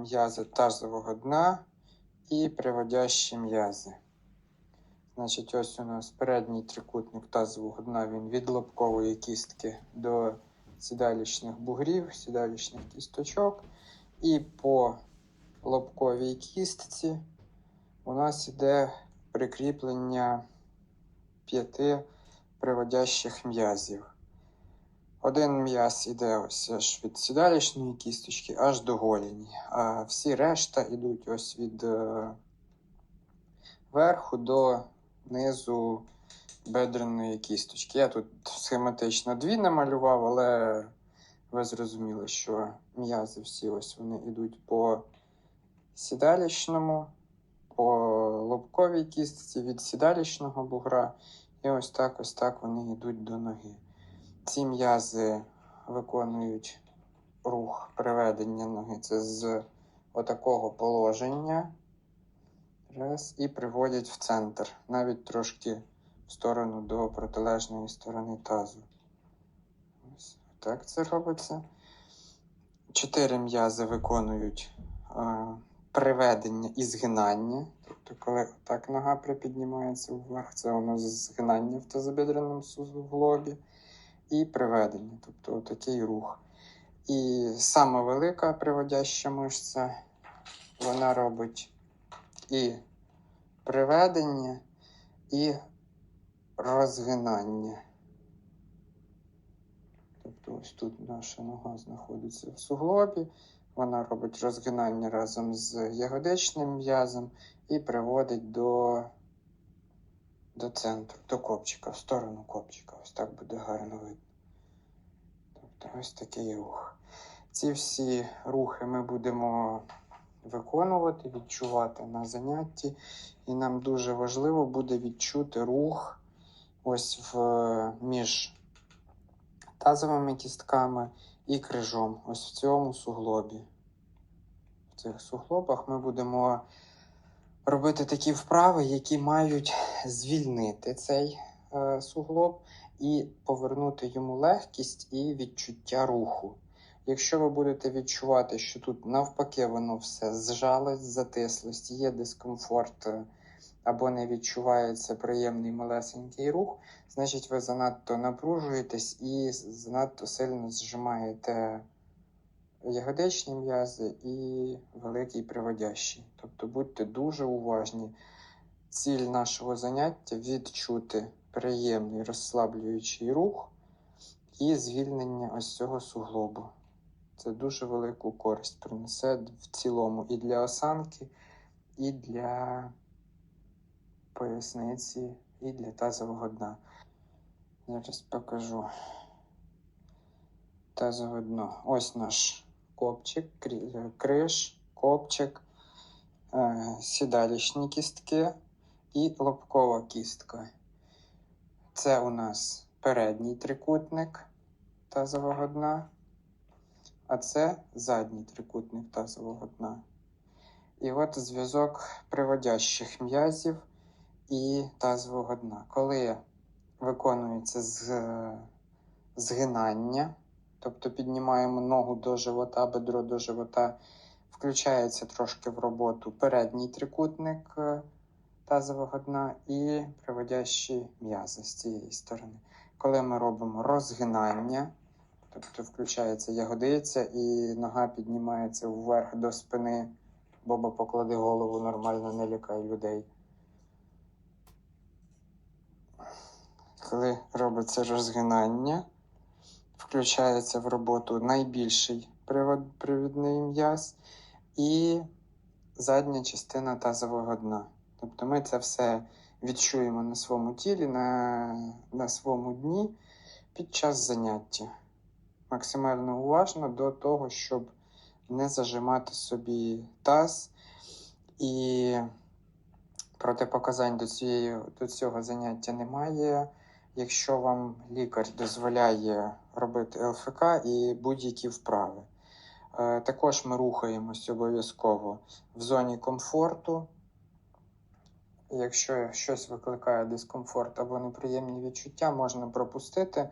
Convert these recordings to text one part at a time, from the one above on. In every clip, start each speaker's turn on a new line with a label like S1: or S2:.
S1: м'язи тазового дна і приводящі м'язи. Значить, ось у нас передній трикутник тазового дна, він від лобкової кістки до сідалічних бугрів, сідалічних кісточок. І по лобковій кістці у нас іде прикріплення п'яти приводящих м'язів. Один м'яз іде ось аж від сідалічної кісточки аж до голені, а всі решта йдуть ось від е, верху до низу бедреної кісточки. Я тут схематично дві намалював, але ви зрозуміли, що м'язи всі ось вони йдуть по сідалічному, по лобковій кістці від сідалічного бугра. І ось так, ось так вони йдуть до ноги. Ці м'язи виконують рух приведення ноги. Це з отакого положення. Раз, і приводять в центр, навіть трошки в сторону до протилежної сторони тазу. Ось так це робиться. Чотири м'язи виконують е, приведення і згинання. Тобто, коли так нога припіднімається вверх, це воно згинання в тазобідреному суглобі і приведення, тобто такий рух. І сама велика приводяща мишця, вона робить і приведення, і розгинання. Тобто ось тут наша нога знаходиться в суглобі, вона робить розгинання разом з ягодичним м'язом і приводить до, до центру, до копчика, в сторону копчика. Ось так буде гарно видно. Тобто ось такий рух. Ці всі рухи ми будемо виконувати, відчувати на занятті. І нам дуже важливо буде відчути рух ось в, між тазовими кістками і крижом. Ось в цьому суглобі. В цих суглобах ми будемо робити такі вправи, які мають звільнити цей е, суглоб і повернути йому легкість і відчуття руху. Якщо ви будете відчувати, що тут навпаки воно все зжалось, затислость, є дискомфорт е, або не відчувається приємний малесенький рух, значить ви занадто напружуєтесь і занадто сильно зжимаєте ягодичні м'язи і великий приводящий. Тобто будьте дуже уважні. Ціль нашого заняття відчути приємний розслаблюючий рух і звільнення ось цього суглобу. Це дуже велику користь принесе в цілому і для осанки, і для поясниці, і для тазового дна. Зараз покажу тазове дно. Ось наш копчик, криш, копчик, е, сідалічні кістки і лобкова кістка. Це у нас передній трикутник тазового дна, а це задній трикутник тазового дна. І от зв'язок приводящих м'язів і тазового дна. Коли виконується з, згинання, тобто піднімаємо ногу до живота, бедро до живота, включається трошки в роботу передній трикутник е, тазового дна і приводящі м'язи з цієї сторони. Коли ми робимо розгинання, тобто включається ягодиця і нога піднімається вверх до спини, Боба поклади голову нормально, не лякай людей. Коли робиться розгинання, включається в роботу найбільший привідний м'яз і задня частина тазового дна. Тобто ми це все відчуємо на своєму тілі, на, на своєму дні під час заняття. Максимально уважно до того, щоб не зажимати собі таз. І протипоказань до, цієї, до цього заняття немає. Якщо вам лікар дозволяє робити ЛФК і будь-які вправи. Е, Також ми рухаємось обов'язково в зоні комфорту. Якщо щось викликає дискомфорт або неприємні відчуття, можна пропустити,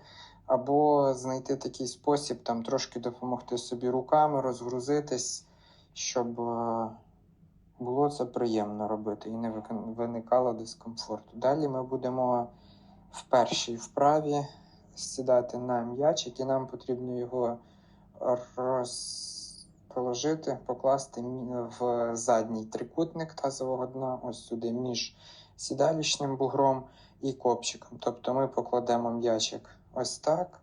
S1: або знайти такий спосіб, там трошки допомогти собі руками, розгрузитись, щоб е, було це приємно робити і не виникало дискомфорту. Далі ми будемо в першій вправі сідати на м'ячик, і нам потрібно його розположити, покласти в задній трикутник тазового дна, ось сюди між сідалічним бугром і копчиком. Тобто ми покладемо м'ячик ось так.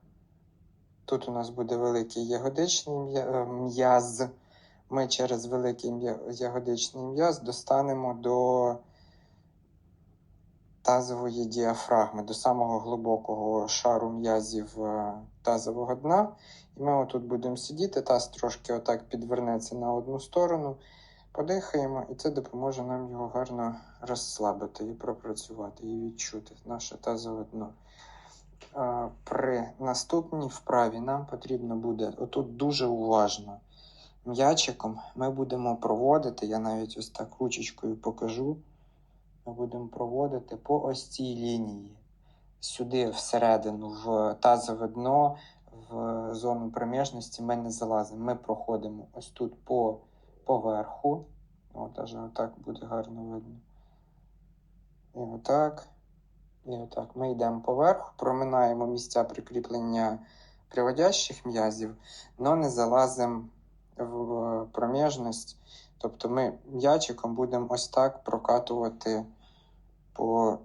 S1: Тут у нас буде великий ягодичний е, м'яз. Ми через великий ягодичний м'яз достанемо до тазової діафрагми, до самого глибокого шару м'язів е, тазового дна. І ми отут будемо сидіти, таз трошки отак підвернеться на одну сторону, подихаємо, і це допоможе нам його гарно розслабити і пропрацювати, і відчути наше тазове дно. Е, При наступній вправі нам потрібно буде отут дуже уважно. М'ячиком ми будемо проводити, я навіть ось так ручечкою покажу. Ми будемо проводити по ось цій лінії. Сюди всередину, в тазове дно, в зону проміжності ми не залазимо. Ми проходимо ось тут по поверху. От, аж отак буде гарно видно. І отак. І отак. Ми йдемо поверху, проминаємо місця прикріплення приводящих м'язів, але не залазимо в проміжність. Тобто ми м'ячиком будемо ось так прокатувати по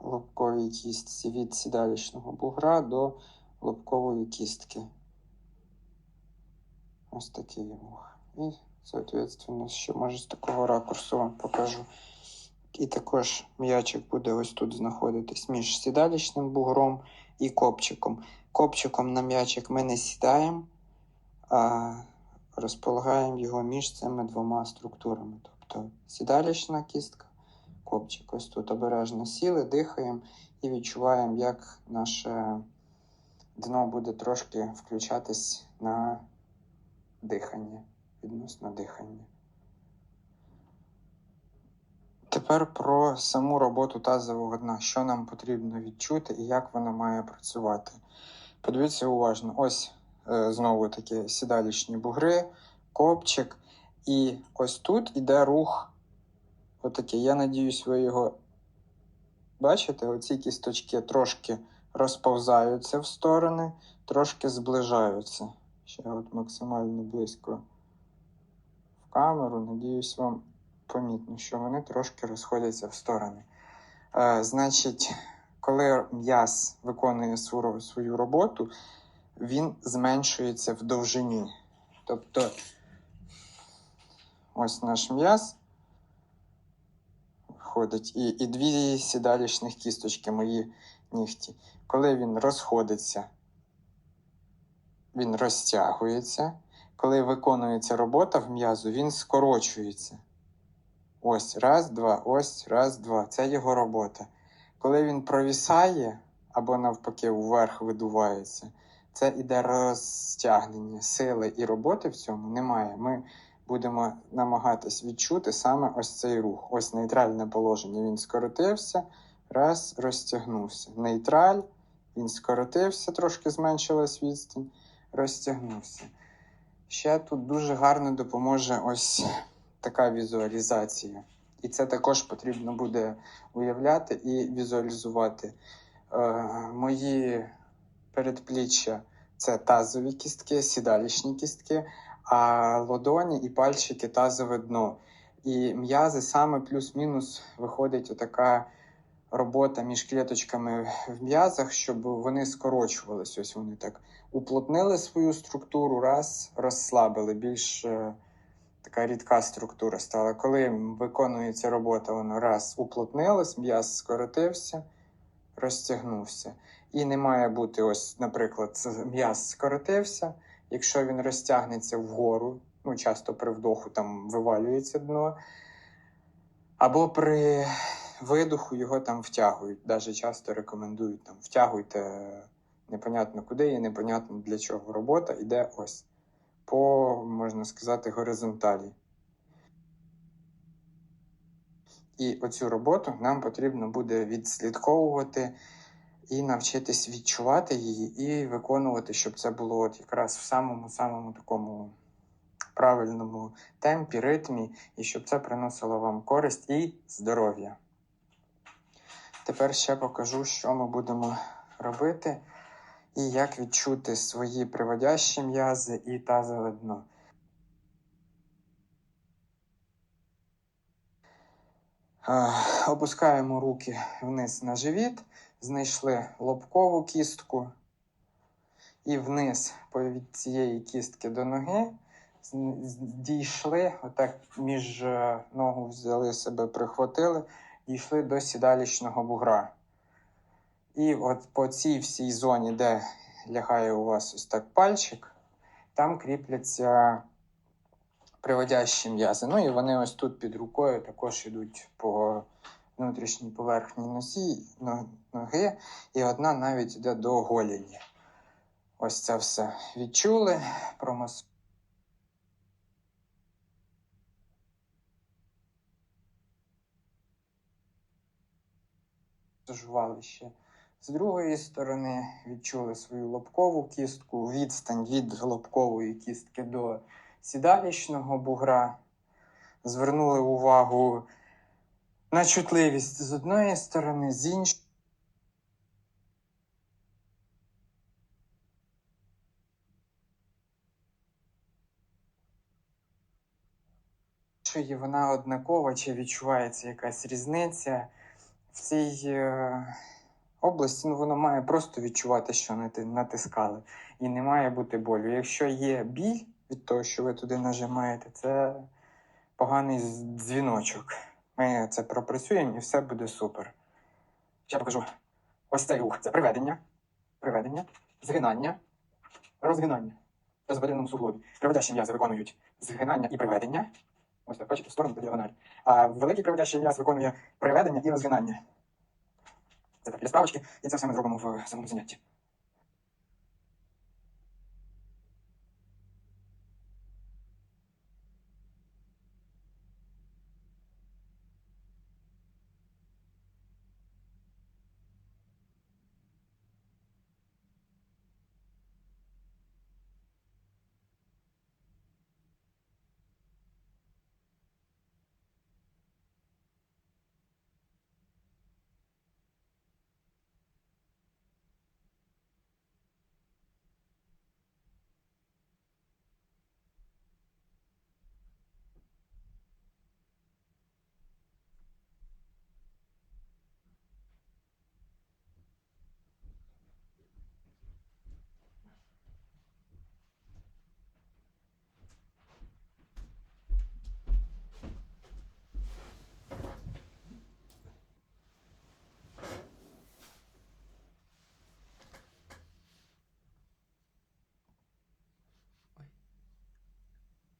S1: лобковій кістці від сідалічного бугра до лобкової кістки. Ось такий рух. І, соответственно, ще може з такого ракурсу вам покажу. І також м'ячик буде ось тут знаходитись між сідалічним бугром і копчиком. Копчиком на м'ячик ми не сідаємо, а розполагаємо його між цими двома структурами. Тобто сідалічна кістка, копчик. Ось тут обережно сіли, дихаємо і відчуваємо, як наше дно буде трошки включатись на дихання, відносно дихання. Тепер про саму роботу тазового дна, що нам потрібно відчути і як вона має працювати. Подивіться уважно, ось е, знову такі сідалічні бугри, копчик, і ось тут іде рух. Отакий. Я надіюсь, ви його бачите, оці кісточки трошки розповзаються в сторони, трошки зближаються. Ще от максимально близько в камеру. Надіюсь, вам помітно, що вони трошки розходяться в сторони. Е, значить, коли м'яз виконує свою, роботу, він зменшується в довжині. Тобто, ось наш м'яз входить, і, і дві сідалічних кісточки, мої нігті. Коли він розходиться, він розтягується. Коли виконується робота в м'язу, він скорочується. Ось, раз, два, ось, раз, два. Це його робота. Коли він провісає або навпаки вверх видувається, це іде розтягнення сили і роботи в цьому немає. Ми будемо намагатись відчути саме ось цей рух. Ось нейтральне положення. Він скоротився, раз, розтягнувся. Нейтраль, він скоротився, трошки зменшилась відстань, розтягнувся. Ще тут дуже гарно допоможе ось така візуалізація. І це також потрібно буде уявляти і візуалізувати. Е, мої передпліччя це тазові кістки, сідалічні кістки, а лодоні і пальчики тазове дно. І м'язи саме плюс-мінус виходить отака робота між клеточками в м'язах, щоб вони скорочувались. Ось вони так уплотнили свою структуру, раз розслабили більш. е, така рідка структура стала. Коли виконується робота, воно раз уплотнилось, м'яз скоротився, розтягнувся. І не має бути, ось, наприклад, м'яз скоротився. Якщо він розтягнеться вгору, ну часто при вдоху там вивалюється дно, або при видоху його там втягують. Даже часто рекомендують там втягуйте непонятно куди і непонятно для чого. Робота йде ось по, можна сказати, горизонталі. І оцю роботу нам потрібно буде відслідковувати і навчитись відчувати її і виконувати, щоб це було от якраз в самому-самому такому правильному темпі, ритмі, і щоб це приносило вам користь і здоров'я. Тепер ще покажу, що ми будемо робити і як відчути свої приводящі м'язи і тазове дно. Е, Опускаємо руки вниз на живіт, знайшли лобкову кістку. І вниз від цієї кістки до ноги. Дійшли, отак між е, ногу взяли себе, прихватили, дійшли до сідалічного бугра. І от по цій всій зоні, де лягає у вас ось так пальчик, там кріпляться приводящі м'язи. Ну і вони ось тут під рукою також йдуть по внутрішній поверхні носі, ноги, і одна навіть йде до голені. Ось це все відчули, промас. Зажували ще. З другої сторони відчули свою лобкову кістку, відстань від лобкової кістки до сідалічного бугра. Звернули увагу на чутливість з одної сторони, з іншої. Чи вона однакова, чи відчувається якась різниця в цій е, області, ну воно має просто відчувати, що натискали, і не має бути болю. Якщо є біль від того, що ви туди нажимаєте, це поганий дзвіночок. Ми це пропрацюємо і все буде супер. Ще покажу. Ось цей рух це приведення, приведення, згинання, розгинання. Це в суглобі. Приводящі м'язи виконують згинання і приведення. Ось так, бачите, в сторону по діагоналі. А великий приводящий м'яз виконує приведення і розгинання. Це так для справочки, і це все ми зробимо в самому занятті.